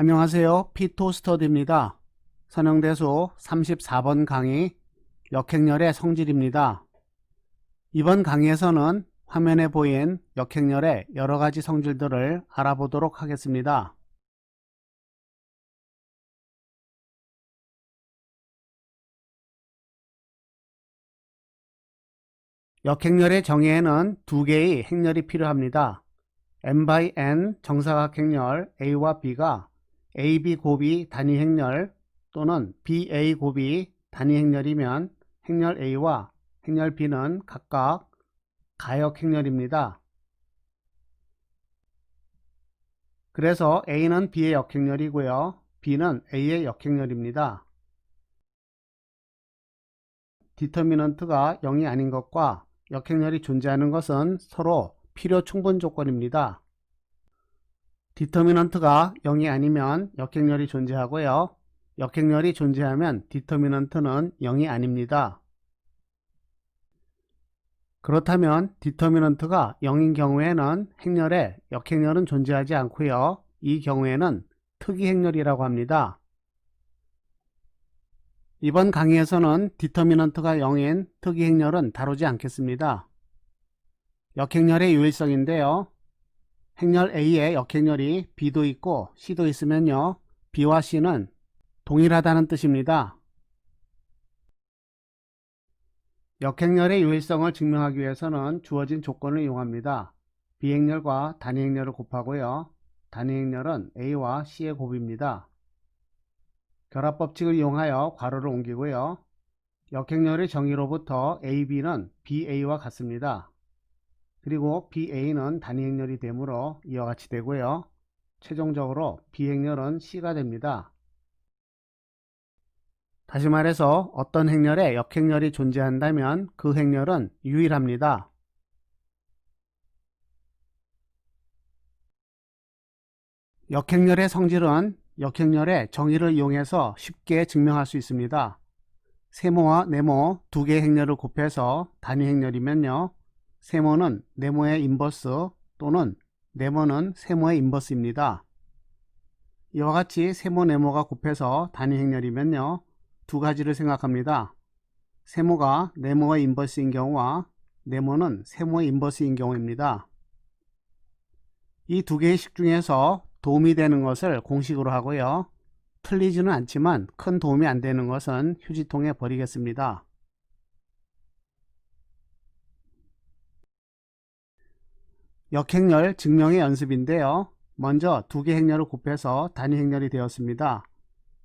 안녕하세요. 피토스터디입니다. 선형대수 34번 강의 역행렬의 성질입니다. 이번 강의에서는 화면에 보인 역행렬의 여러 가지 성질들을 알아보도록 하겠습니다. 역행렬의 정의에는 두 개의 행렬이 필요합니다. n by n 정사각행렬 A와 B가 AB 곱이 단위 행렬 또는 BA 곱이 단위 행렬이면 행렬 A와 행렬 B는 각각 가역 행렬입니다. 그래서 A는 B의 역행렬이고요. B는 A의 역행렬입니다. 디터미넌트가 0이 아닌 것과 역행렬이 존재하는 것은 서로 필요 충분 조건입니다. 디터미넌트가 0이 아니면 역행렬이 존재하고요. 역행렬이 존재하면 디터미넌트는 0이 아닙니다. 그렇다면 디터미넌트가 0인 경우에는 행렬에 역행렬은 존재하지 않고요. 이 경우에는 특이 행렬이라고 합니다. 이번 강의에서는 디터미넌트가 0인 특이 행렬은 다루지 않겠습니다. 역행렬의 유일성인데요. 행렬 A의 역행렬이 B도 있고 C도 있으면요. B와 C는 동일하다는 뜻입니다. 역행렬의 유일성을 증명하기 위해서는 주어진 조건을 이용합니다. 비행렬과 단위행렬을 곱하고요. 단위행렬은 A와 C의 곱입니다. 결합법칙을 이용하여 괄호를 옮기고요. 역행렬의 정의로부터 AB는 BA와 같습니다. 그리고 BA는 단위행렬이 되므로 이와 같이 되고요. 최종적으로 B행렬은 C가 됩니다. 다시 말해서 어떤 행렬에 역행렬이 존재한다면 그 행렬은 유일합니다. 역행렬의 성질은 역행렬의 정의를 이용해서 쉽게 증명할 수 있습니다. 세모와 네모 두 개의 행렬을 곱해서 단위 행렬이면요. 세모는 네모의 인버스 또는 네모는 세모의 인버스입니다. 이와 같이 세모 네모가 곱해서 단위 행렬이면요. 두 가지를 생각합니다. 세모가 네모의 인버스인 경우와 네모는 세모의 인버스인 경우입니다. 이 두 개의 식 중에서 도움이 되는 것을 공식으로 하고요. 틀리지는 않지만 큰 도움이 안 되는 것은 휴지통에 버리겠습니다. 역행렬 증명의 연습인데요. 먼저 두 개 행렬을 곱해서 단위 행렬이 되었습니다.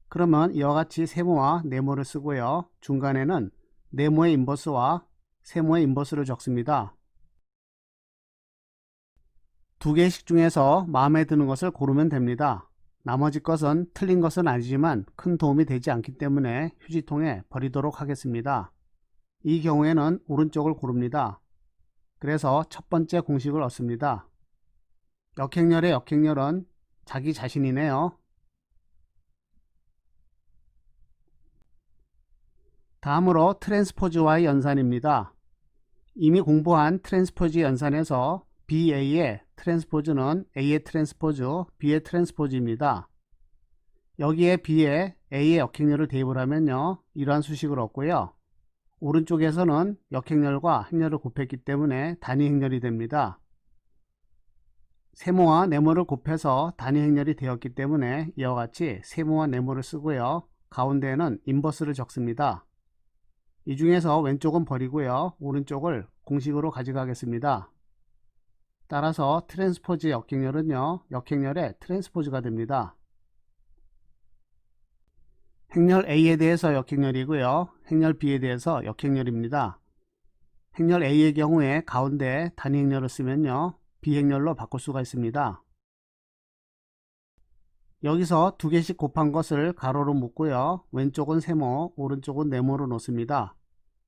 그러면 이와 같이 세모와 네모를 쓰고요. 중간에는 네모의 인버스와 세모의 인버스를 적습니다. 두식 중에서 마음에 드는 것을 고르면 됩니다. 나머지 것은 틀린 것은 아니지만 큰 도움이 되지 않기 때문에 휴지통에 버리도록 하겠습니다. 이 경우에는 오른쪽을 고릅니다. 그래서 첫 번째 공식을 얻습니다. 역행렬의 역행렬은 자기 자신이네요. 다음으로 트랜스포즈와의 연산입니다. 이미 공부한 트랜스포즈 연산에서 BA의 트랜스포즈는 A의 트랜스포즈, B의 트랜스포즈입니다. 여기에 B에 A의 역행렬을 대입을 하면요. 이러한 수식을 얻고요. 오른쪽에서는 역행렬과 행렬을 곱했기 때문에 단위 행렬이 됩니다. 세모와 네모를 곱해서 단위 행렬이 되었기 때문에 이와 같이 세모와 네모를 쓰고요. 가운데에는 인버스를 적습니다. 이 중에서 왼쪽은 버리고요. 오른쪽을 공식으로 가져가겠습니다. 따라서 트랜스포즈 역행렬은요. 역행렬의 트랜스포즈가 됩니다. 행렬 A에 대해서 역행렬이고요. 행렬 B에 대해서 역행렬입니다. 행렬 A의 경우에 가운데 단위 행렬을 쓰면요. B행렬로 바꿀 수가 있습니다. 여기서 두 개씩 곱한 것을 가로로 묶고요. 왼쪽은 세모, 오른쪽은 네모로 놓습니다.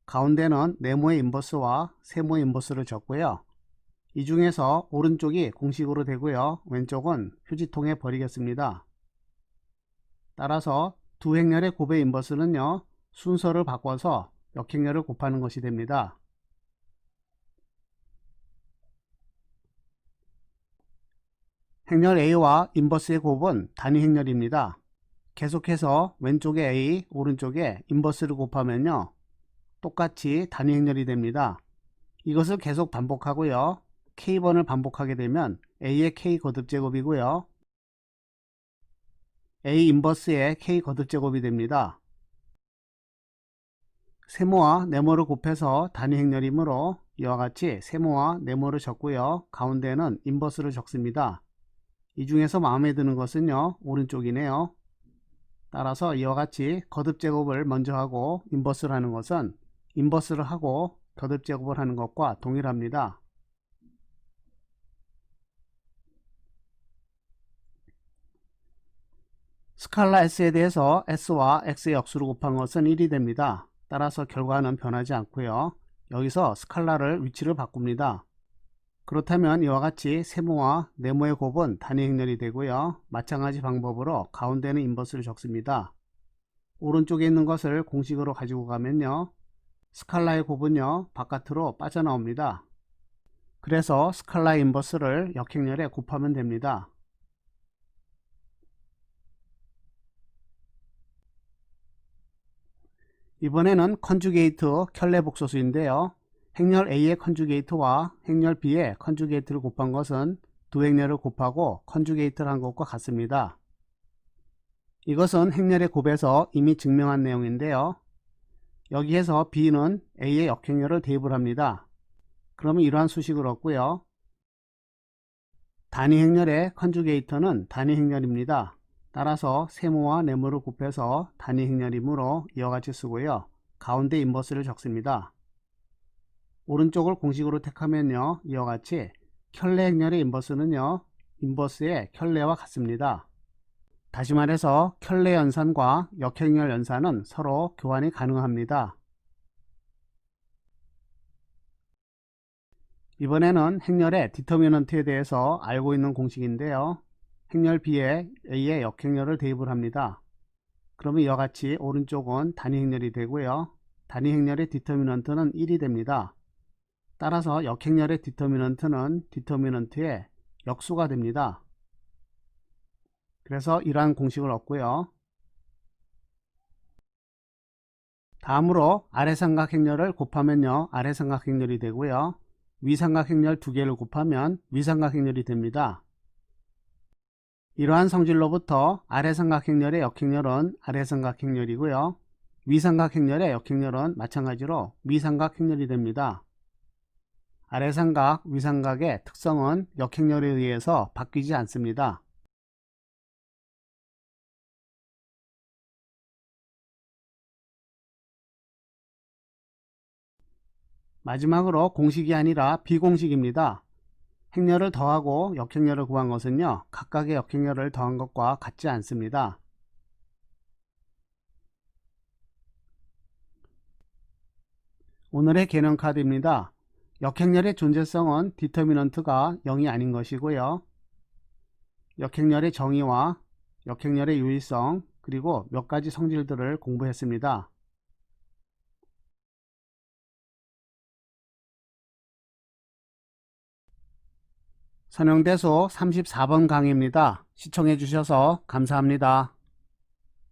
가운데는 네모의 인버스와 세모의 인버스를 적고요. 이 중에서 오른쪽이 공식으로 되고요. 왼쪽은 휴지통에 버리겠습니다. 따라서 두 행렬의 곱의 인버스는요. 순서를 바꿔서 역행렬을 곱하는 것이 됩니다. 행렬 A와 인버스의 곱은 단위 행렬입니다. 계속해서 왼쪽에 A, 오른쪽에 인버스를 곱하면요. 똑같이 단위 행렬이 됩니다. 이것을 계속 반복하고요. K번을 반복하게 되면 A의 K 거듭 제곱이고요. A 인버스의 K 거듭 제곱이 됩니다. 세모와 네모를 곱해서 단위 행렬이므로 이와 같이 세모와 네모를 적고요. 가운데는 인버스를 적습니다. 이 중에서 마음에 드는 것은요. 오른쪽이네요. 따라서 이와 같이 거듭 제곱을 먼저 하고 인버스를 하는 것은 인버스를 하고 거듭 제곱을 하는 것과 동일합니다. 스칼라 S에 대해서 S와 X의 역수를 곱한 것은 1이 됩니다. 따라서 결과는 변하지 않고요. 여기서 스칼라를 위치를 바꿉니다. 그렇다면 이와 같이 세모와 네모의 곱은 단위 행렬이 되고요. 마찬가지 방법으로 가운데는 인버스를 적습니다. 오른쪽에 있는 것을 공식으로 가지고 가면요. 스칼라의 곱은요. 바깥으로 빠져나옵니다. 그래서 스칼라 인버스를 역행렬에 곱하면 됩니다. 이번에는 컨주게이트 켤레 복소수인데요. 행렬 A의 컨주게이트와 행렬 B의 컨주게이트를 곱한 것은 두 행렬을 곱하고 컨주게이트를 한 것과 같습니다. 이것은 행렬의 곱에서 이미 증명한 내용인데요. 여기에서 B는 A의 역행렬을 대입을 합니다. 그러면 이러한 수식을 얻고요. 단위 행렬의 컨주게이터는 단위 행렬입니다. 따라서 세모와 네모를 곱해서 단위 행렬이므로 이와 같이 쓰고요. 가운데 인버스를 적습니다. 오른쪽을 공식으로 택하면요. 이와 같이 켤레 행렬의 인버스는요. 인버스의 켤레와 같습니다. 다시 말해서 켤레 연산과 역행렬 연산은 서로 교환이 가능합니다. 이번에는 행렬의 디터미넌트에 대해서 알고 있는 공식인데요. 행렬 B에 A의 역행렬을 대입을 합니다. 그러면 이와 같이 오른쪽은 단위 행렬이 되고요. 단위 행렬의 디터미넌트는 1이 됩니다. 따라서 역행렬의 디터미넌트는 디터미넌트의 역수가 됩니다. 그래서 이러한 공식을 얻고요. 다음으로 아래 삼각 행렬을 곱하면요. 아래 삼각 행렬이 되고요. 위 삼각 행렬 두 개를 곱하면 위 삼각 행렬이 됩니다. 이러한 성질로부터 아래 삼각행렬의 역행렬은 아래 삼각행렬이고요. 위 삼각행렬의 역행렬은 마찬가지로 위 삼각행렬이 됩니다. 아래 삼각, 위 삼각의 특성은 역행렬에 의해서 바뀌지 않습니다. 마지막으로 공식이 아니라 비공식입니다. 행렬을 더하고 역행렬을 구한 것은요. 각각의 역행렬을 더한 것과 같지 않습니다. 오늘의 개념 카드입니다. 역행렬의 존재성은 디터미넌트가 0이 아닌 것이고요. 역행렬의 정의와 역행렬의 유의성 그리고 몇 가지 성질들을 공부했습니다. 선영대소 34번 강의입니다. 시청해 주셔서 감사합니다.